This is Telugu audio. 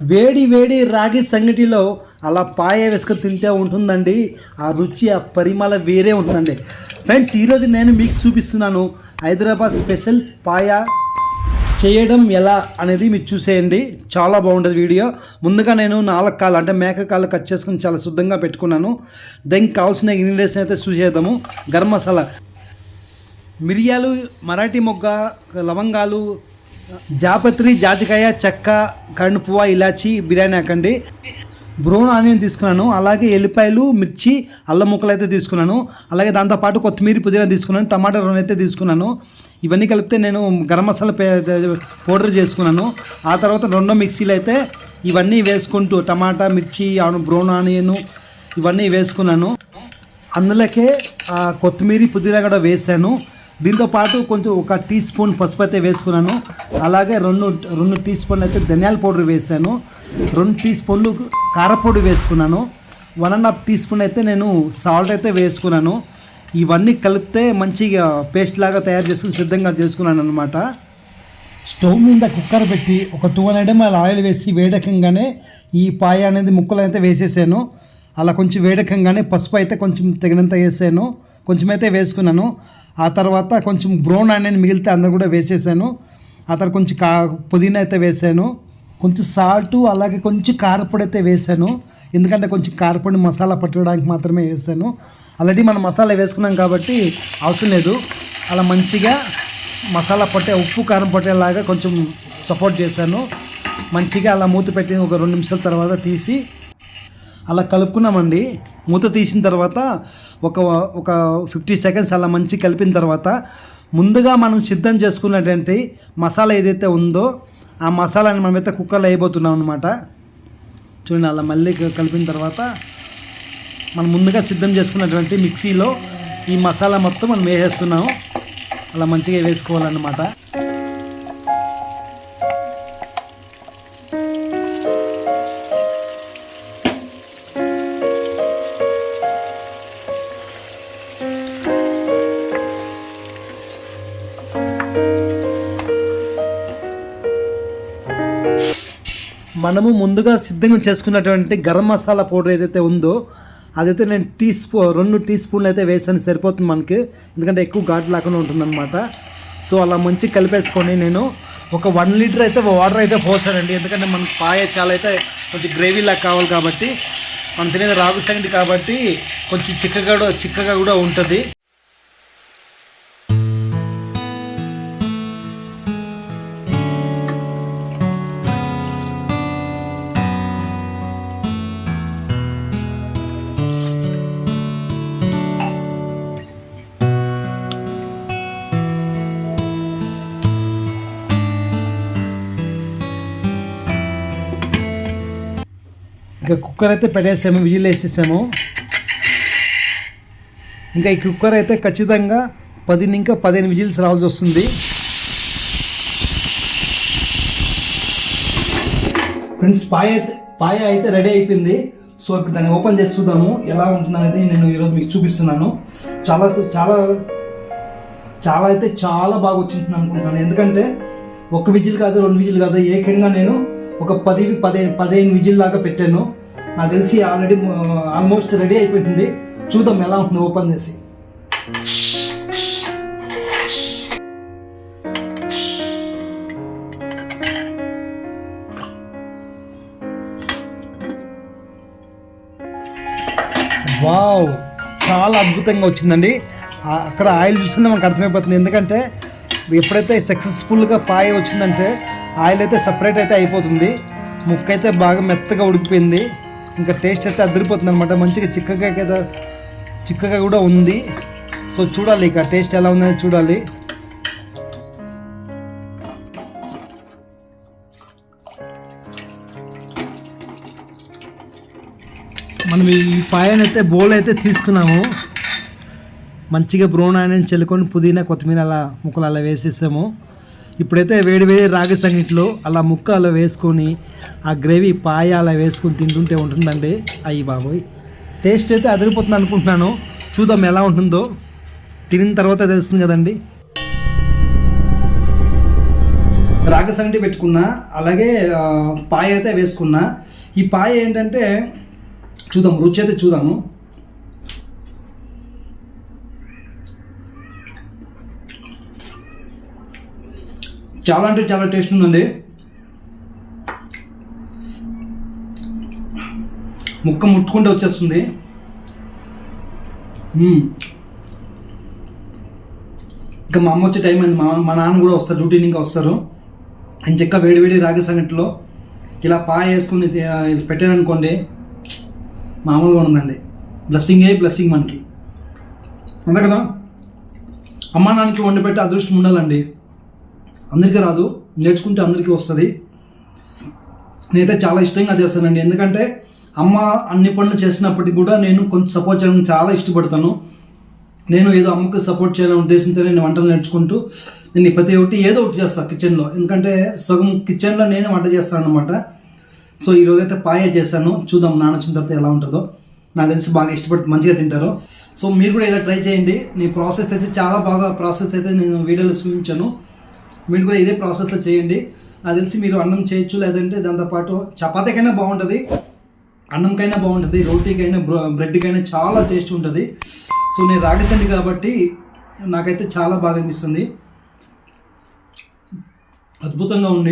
వేడి వేడి రాగి సంగటిలో అలా పాయ వేసుకొని తింటే ఉంటుందండి. ఆ రుచి ఆ పరిమళ వేరే ఉంటుందండి. ఫ్రెండ్స్ ఈరోజు నేను మీకు చూపిస్తున్నాను హైదరాబాద్ స్పెషల్ పాయ చేయడం ఎలా అనేది మీరు చూసేయండి. చాలా బాగుంటుంది వీడియో. ముందుగా నేను నాలుగు కాళ్ళు అంటే మేక కాళ్ళు కట్ చేసుకుని చాలా శుద్ధంగా పెట్టుకున్నాను. దానికి కావాల్సిన ఇంగ్రీడియంట్స్ అయితే చూసేద్దాము. గరం మసాలా. మిరియాలు మరాఠీ మొగ్గ లవంగాలు జాపత్రి జాజికాయ చెక్క కరెంటు ఇలాచి బిర్యానీ ఆకండి. బ్రౌన్ ఆనియన్ తీసుకున్నాను అలాగే ఎల్లిపాయలు మిర్చి అల్లం ముక్కలు అయితే తీసుకున్నాను. అలాగే దాంతోపాటు కొత్తిమీర పుదీనా తీసుకున్నాను టమాటా రెండు అయితే తీసుకున్నాను. ఇవన్నీ కలిపితే నేను గరం మసాలా పే పౌడర్ చేసుకున్నాను. ఆ తర్వాత రెండో మిక్సీలు అయితే ఇవన్నీ వేసుకుంటూ టమాటా మిర్చి ఆను- బ్రౌన్ ఆనియన్ ఇవన్నీ వేసుకున్నాను. అందులోకే కొత్తిమీర పుదీనా కూడా వేసాను. దీంతో పాటు కొంచెం ఒక టీ స్పూన్ పసుపు అయితే వేసుకున్నాను. అలాగే రెండు రెండు టీ స్పూన్లు అయితే ధనియాల పౌడర్ వేసాను. రెండు టీ స్పూన్లు కారపొడి వేసుకున్నాను. One and half tea spoon అయితే నేను సాల్ట్ అయితే వేసుకున్నాను. ఇవన్నీ కలిపితే మంచిగా పేస్ట్ లాగా తయారు చేసుకుని సిద్ధంగా చేసుకున్నాను అనమాట స్టవ్ మీద కుక్కర్ పెట్టి ఒక టూ హండ్రెడ్ ఎంఎల్ ఆయిల్ వేసి వేడకంగానే ఈ పాయ అనేది ముక్కలు అయితే వేసేసాను. అలా కొంచెం వేడకంగానే పసుపు అయితే కొంచెం తగినంత వేసాను. కొంచెం అయితే వేసుకున్నాను. ఆ తర్వాత కొంచెం బ్రౌన్ ఆనియన్ మిగిలితే అందరు కూడా వేసేసాను. ఆ తర్వాత కొంచెం కా పుదీనా అయితే వేసాను. కొంచెం సాల్ట్ అలాగే కొంచెం కారపొడి అయితే వేసాను. ఎందుకంటే కొంచెం కారపొడి మసాలా పట్టడానికి మాత్రమే వేసాను. ఆల్రెడీ మనం మసాలా వేసుకున్నాం కాబట్టి అవసరం లేదు. అలా మంచిగా మసాలా పట్టే ఉప్పు కారం పట్టేలాగా కొంచెం సపోర్ట్ చేశాను. మంచిగా అలా మూత పెట్టి ఒక రెండు నిమిషాల తర్వాత తీసి అలా కలుపుకున్నామండి. మూత తీసిన తర్వాత ఒక ఒక ఫిఫ్టీ సెకండ్స్ అలా మంచి కలిపిన తర్వాత ముందుగా మనం సిద్ధం చేసుకున్నటువంటి మసాలా ఏదైతే ఉందో ఆ మసాలాని మనమైతే కుక్కర్లో వేయబోతున్నాం అనమాట చూడండి అలా మళ్ళీ కలిపిన తర్వాత మనం ముందుగా సిద్ధం చేసుకున్నటువంటి మిక్సీలో ఈ మసాలా మొత్తం మనం వేసేస్తున్నాము. అలా మంచిగా వేసుకోవాలన్నమాట. మనము ముందుగా సిద్ధంగా చేసుకున్నటువంటి గరం మసాలా పౌడర్ ఏదైతే ఉందో అదైతే నేను టీ స్పూ రెండు టీ స్పూన్లు అయితే వేసాను సరిపోతుంది మనకి. ఎందుకంటే ఎక్కువ ఘాటు లేకుండా ఉంటుందన్నమాట. సో అలా మంచి కలిపేసుకొని నేను ఒక వన్ లీటర్ అయితే వాటర్ అయితే పోసానండి. ఎందుకంటే మనకి పాయ చాలా అయితే కొంచెం గ్రేవీ లాగా కావాలి కాబట్టి మనం తినేది రాగు సంగటి కాబట్టి కొంచెం చిక్కగా కూడా చిక్కగా కూడా ఉంటుంది. ఇంకా కుక్కర్ అయితే పెట్టేసాము విజిల్ వేసేసాము ఇంకా ఈ కుక్కర్ అయితే ఖచ్చితంగా పది ఇంకా పదిహేను విజిల్స్ రావాల్సి వస్తుంది. ఫ్రెండ్స్ పాయ అయితే పాయ అయితే రెడీ అయిపోయింది. సో ఇప్పుడు దాన్ని ఓపెన్ చేసి చూద్దాము. ఎలా ఉంటుందనేది నేను ఈరోజు మీకు చూపిస్తున్నాను. చాలా చాలా చాలా అయితే చాలా బాగా వచ్చింది అనుకుంటున్నాను. ఎందుకంటే ఒక విజిల్ కాదు రెండు విజిల్ కాదు. ఏకంగా నేను ఒక పది పదిహేను పదిహేను విజిల్ దాకా పెట్టాను. నాకు తెలిసి ఆల్రెడీ ఆల్మోస్ట్ రెడీ అయిపోయింది. చూద్దాం ఎలా ఉంటుంది ఓపెన్ చేసి. వావ్! చాలా అద్భుతంగా వచ్చిందండి. అక్కడ ఆయిల్ చూస్తుంటే మనకు అర్థమైపోతుంది. ఎందుకంటే ఎప్పుడైతే సక్సెస్ఫుల్గా పాయ వచ్చిందంటే ఆయిల్ అయితే సపరేట్ అయితే అయిపోతుంది. ముక్క అయితే బాగా మెత్తగా ఉడికిపోయింది. ఇంకా టేస్ట్ అయితే అదిరిపోతుంది అనమాట మంచిగా చిక్కగా అయితే చిక్కగా కూడా ఉంది. సో చూడాలి ఇక టేస్ట్ ఎలా ఉందని చూడాలి. మనం ఈ పాయను అయితే బౌల్ అయితే తీసుకున్నాము. మంచిగా బ్రౌన్ ఆనియన్ చల్లుకొని పుదీనా కొత్తిమీర అలా ముక్కలు అలా వేసేసాము. ఇప్పుడైతే వేడి వేడి రాగి సంగట్లో అలా ముక్క అలా వేసుకొని ఆ గ్రేవీ పాయ అలా వేసుకొని తింటుంటే ఉంటుందండి. అయ్యి బాబోయ్. టేస్ట్ అయితే అదిరిపోతుంది అనుకుంటున్నాను. చూద్దాం ఎలా ఉంటుందో. తినిన తర్వాత తెలుస్తుంది కదండి. రాగి సంగటి పెట్టుకున్నా అలాగే పాయ అయితే వేసుకున్నా. ఈ పాయ ఏంటంటే చూద్దాం రుచి అయితే చూద్దాము. చాలా అంటే చాలా టేస్ట్ ఉందండి. ముక్క ముట్టుకుంటే వచ్చేస్తుంది. ఇంకా మా అమ్మ వచ్చే టైం అయింది. మా మా నాన్న కూడా వస్తారు డ్యూటీ ఇంకా వస్తారు. అని చెక్క వేడి వేడి రాగి సంగటిలో ఇలా పాయ వేసుకుని పెట్టారనుకోండి మామూలుగా ఉందండి బ్లెస్సింగ్ ఏ బ్లెస్సింగ్ మనకి. అంతే కదా? అమ్మా నాన్నకి వండి పెట్టి అదృష్టం ఉండాలండి. అందరికీ రాదు నేర్చుకుంటే అందరికీ వస్తుంది. నేనైతే చాలా ఇష్టంగా చేస్తానండి. ఎందుకంటే అమ్మ అన్ని పనులు చేసినప్పటికీ కూడా నేను కొంచెం సపోర్ట్ చేయడం చాలా ఇష్టపడతాను. నేను ఏదో అమ్మకు సపోర్ట్ చేయాలనే ఉద్దేశంతో నేను వంటలు నేర్చుకుంటూ నేను ప్రతి ఒక్కటి ఏదో ఒకటి చేస్తాను కిచెన్లో ఎందుకంటే సగం కిచెన్లో నేనే వంట చేస్తాను అనమాట సో ఈరోజు అయితే పాయ చేశాను. చూద్దాం నాన్న వచ్చిన తర్వాత ఎలా ఉంటుందో. నాకు తెలిసి బాగా ఇష్టపడి మంచిగా తింటారు. సో మీరు కూడా ఇలా ట్రై చేయండి. నీ ప్రాసెస్ అయితే చాలా బాగా ప్రాసెస్ అయితే నేను వీడియోలో చూపించాను. మీరు కూడా ఇదే ప్రాసెస్లో చేయండి. నాకు తెలిసి మీరు అన్నం చేయొచ్చు లేదంటే దాంతోపాటు చపాతీకైనా బాగుంటుంది. అన్నంకైనా బాగుంటుంది రోటీకైనా బ్రెడ్కైనా చాలా టేస్ట్ ఉంటుంది. సో నేను రాగసండి కాబట్టి నాకైతే చాలా బాగా అనిపిస్తుంది. అద్భుతంగా ఉంది.